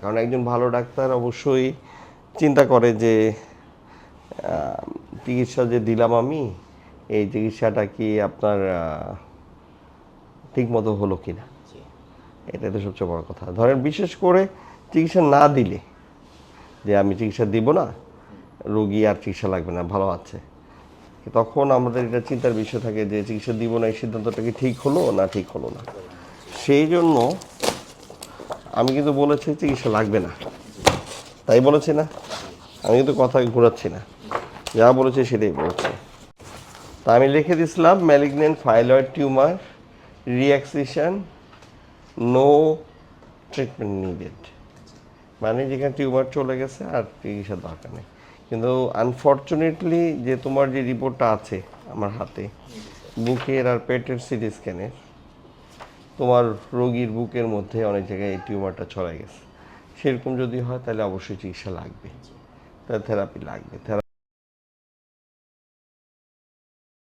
কারণ একজন ভালো ডাক্তার অবশ্যই চিন্তা করে যে চিকিৎসা যে দিলাম আমি এই চিকিৎসাটা কি আপনার ঠিক মতো হলো কি না জি। এটাই তো সবচেয়ে বড় কথা। ধরেন বিশেষ করে চিকিৎসা না দিলে যে আমি চিকিৎসা দিব না রোগী আর চিকিৎসা লাগবে না ভালো আছে। তখন আমাদের এটা চিন্তার বিষয় থাকে যে চিকিৎসা দিব না এই সিদ্ধান্তটা কি ঠিক হলো না ঠিক হলো না? সেই জন্য আমি কিন্তু বলেছি চিকিৎসা লাগবে না। তাই বলেছি না। আমি কিন্তু কথা ঘোরাচ্ছি না। যা বলেছে সেটাই বলছি। তা আমি লিখে দিয়েছিলাম malignant phyllodes tumour reaction no treatment needed মানে যেখানে টিউমার চলে গেছে আর চিকিৎসার দরকার নেই। কিন্তু আনফর্চুনেটলি যে তোমার যে রিপোর্টটা আছে আমার হাতে, বুকের আর পেটের সিটি স্ক্যানের তোমার রোগীর বুকের মধ্যে অনেক জায়গায় এই টিউমারটা ছড়াই গেছে। সেরকম যদি হয়, তাহলে অবশ্যই চিকিৎসা লাগবে। তার থেরাপি লাগবে।